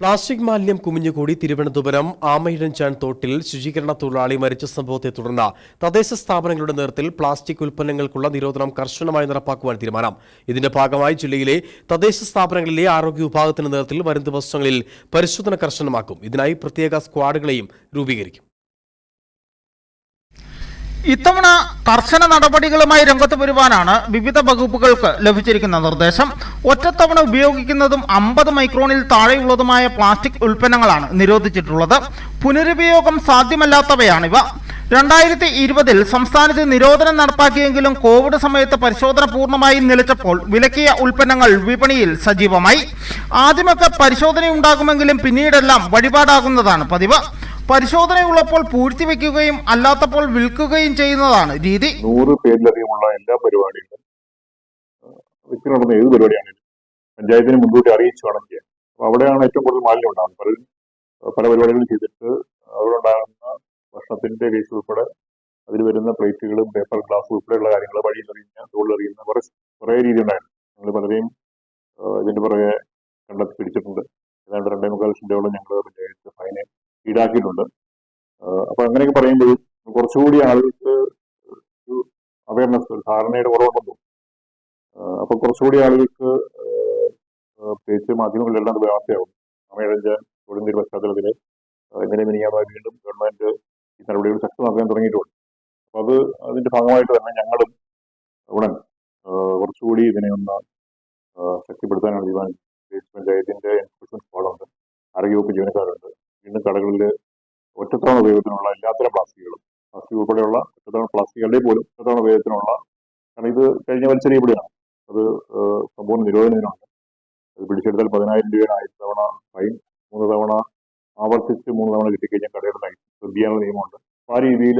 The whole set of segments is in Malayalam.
പ്ലാസ്റ്റിക് മാലിന്യം കുമിഞ്ഞുകൂടി തിരുവനന്തപുരം ആമയിഴഞ്ചാൻ തോട്ടിൽ ശുചീകരണ തൊഴിലാളി മരിച്ച സംഭവത്തെ തുടർന്ന് തദ്ദേശ സ്ഥാപനങ്ങളുടെ നേതൃത്വത്തിൽ പ്ലാസ്റ്റിക് ഉൽപ്പന്നങ്ങൾക്കുള്ള നിരോധനം കർശനമായി നടപ്പാക്കുവാൻ തീരുമാനം. ഇതിന്റെ ഭാഗമായി ജില്ലയിലെ തദ്ദേശ സ്ഥാപനങ്ങളിലെ ആരോഗ്യ വിഭാഗത്തിന്റെ നേതൃത്വത്തിൽ വരും ദിവസങ്ങളിൽ പരിശോധന കർശനമാക്കും. ഇതിനായി പ്രത്യേക സ്ക്വാഡുകളെയും രൂപീകരിക്കും. ഇത്തവണ കർശന നടപടികളുമായി രംഗത്ത് വരുവാനാണ് വിവിധ വകുപ്പുകൾക്ക് ലഭിച്ചിരിക്കുന്ന നിർദ്ദേശം. ഒറ്റത്തവണ ഉപയോഗിക്കുന്നതും അമ്പത് മൈക്രോണിൽ താഴെയുള്ളതുമായ പ്ലാസ്റ്റിക് ഉൽപ്പന്നങ്ങളാണ് നിരോധിച്ചിട്ടുള്ളത്. പുനരുപയോഗം സാധ്യമല്ലാത്തവയാണിവ. രണ്ടായിരത്തി ഇരുപതിൽ സംസ്ഥാനത്ത് നിരോധനം നടപ്പാക്കിയെങ്കിലും കോവിഡ് സമയത്ത് പരിശോധന പൂർണമായും നിലച്ചപ്പോൾ വിലക്കിയ ഉൽപ്പന്നങ്ങൾ വിപണിയിൽ സജീവമായി. ആദ്യമൊക്കെ പരിശോധനയുണ്ടാകുമെങ്കിലും പിന്നീടെല്ലാം വഴിപാടാകുന്നതാണ് പതിവ്. പരിശോധനയുള്ളപ്പോൾ പൂഴ്ത്തിവെക്കുകയും അല്ലാത്തപ്പോൾ വിൽക്കുകയും ചെയ്യുന്നതാണ് രീതി. നൂറ് പേരിലധികമുള്ള എല്ലാ പരിപാടികളും നടന്ന ഏത് പരിപാടിയാണെങ്കിലും പഞ്ചായത്തിന് മുൻകൂട്ടി അറിയിച്ചു വേണം അവിടെയാണ് ഏറ്റവും കൂടുതൽ മാലിന്യം ഉണ്ടാകുന്നത്. പലരും പല പരിപാടികളും ചെയ്തിട്ട് അവിടെ ഉണ്ടാകുന്ന ഭക്ഷണത്തിന്റെ കേസ് ഉൾപ്പെടെ അതിൽ വരുന്ന പ്ലേറ്റുകളും പേപ്പർ ഗ്ലാസ് ഉൾപ്പെടെയുള്ള കാര്യങ്ങൾ വഴിയിൽ എറിയുന്ന തോളിൽ എറിയുന്ന കുറെ കുറെ രീതി ഉണ്ടായിരുന്നു. ഞങ്ങൾ പലരെയും ഇതിന്റെ പുറകെ കണ്ടെത്തി പിടിച്ചിട്ടുണ്ട്. ഏതാണ്ട് രണ്ടേ മുക്കാൽ ലക്ഷത്തോളം ഞങ്ങൾ പഞ്ചായത്ത് ഈടാക്കിയിട്ടുണ്ട്. അപ്പൊ അങ്ങനെയൊക്കെ പറയുമ്പോഴും കുറച്ചുകൂടി ആളുകൾക്ക് ഒരു അവയർനെസ് ഒരു ധാരണയുടെ കുറവുണ്ടോ അപ്പൊ കുറച്ചുകൂടി ആളുകൾക്ക് പ്രത്യേകിച്ച് മാധ്യമങ്ങളിലെല്ലാം അത് വാർത്തയാവും അമേഴഞ്ച് തൊഴിലിന്റെ പശ്ചാത്തലത്തിൽ ഇന്നലെ മിനിയാമായി വീണ്ടും ഗവൺമെന്റ് ഈ നടപടികൾ ശക്തമാക്കാൻ തുടങ്ങിയിട്ടുണ്ട്. അപ്പൊ അത് അതിന്റെ ഭാഗമായിട്ട് തന്നെ ഞങ്ങളും ഉടൻ കുറച്ചുകൂടി ഇതിനെ ഒന്ന് ശക്തിപ്പെടുത്താനാണ് തീരുമാനിച്ചത് പഞ്ചായത്തിന്റെ എൻഫോഴ്സ്മെന്റ് സ്ക്വാഡുണ്ട് ആരോഗ്യവകുപ്പ് ജീവനക്കാരുണ്ട്. കടകളിൽ ഒറ്റത്തവണ ഉപയോഗത്തിനുള്ള എല്ലാത്തരം പ്ലാസ്റ്റിക്കുകളും പ്ലാസ്റ്റിക് ഉൾപ്പെടെയുള്ള ഒറ്റത്തവണ പ്ലാസ്റ്റിക്കുകളുടെ പോലും ഒറ്റത്തവണ ഉപയോഗത്തിനുള്ള കാരണം ഇത് കഴിഞ്ഞ വലിച്ചെറിയപ്പെടുകയാണ് അത് സമ്പൂർണ നിരോധനത്തിനുണ്ട് അത് പിടിച്ചെടുത്താൽ പതിനായിരം രൂപയാണ് ആയിരം തവണ ഫൈൻ മൂന്ന് തവണ ആവർത്തിച്ച് മൂന്ന് തവണ കിട്ടിക്കഴിഞ്ഞാൽ കടയുടെ ലൈസൻസ് റദ്ദ് നിയമമുണ്ട്. ആ രീതിയിൽ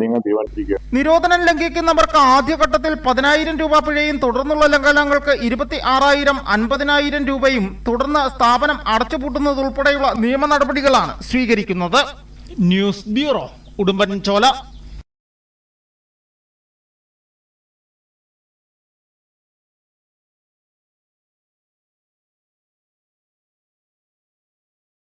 നിങ്ങൾ തീരുമാനിച്ചിരിക്കുക. നിരോധനം ലംഘിക്കുന്നവർക്ക് ആദ്യഘട്ടത്തിൽ പതിനായിരം രൂപ പിഴയും തുടർന്നുള്ള ലംഘനങ്ങൾക്ക് ഇരുപത്തി ആറായിരം അൻപതിനായിരം രൂപയും തുടർന്ന് സ്ഥാപനം അടച്ചുപൂട്ടുന്നതുൾപ്പെടെയുള്ള നിയമ നടപടികളാണ് സ്വീകരിക്കുന്നത്. News bureau Udumbanchola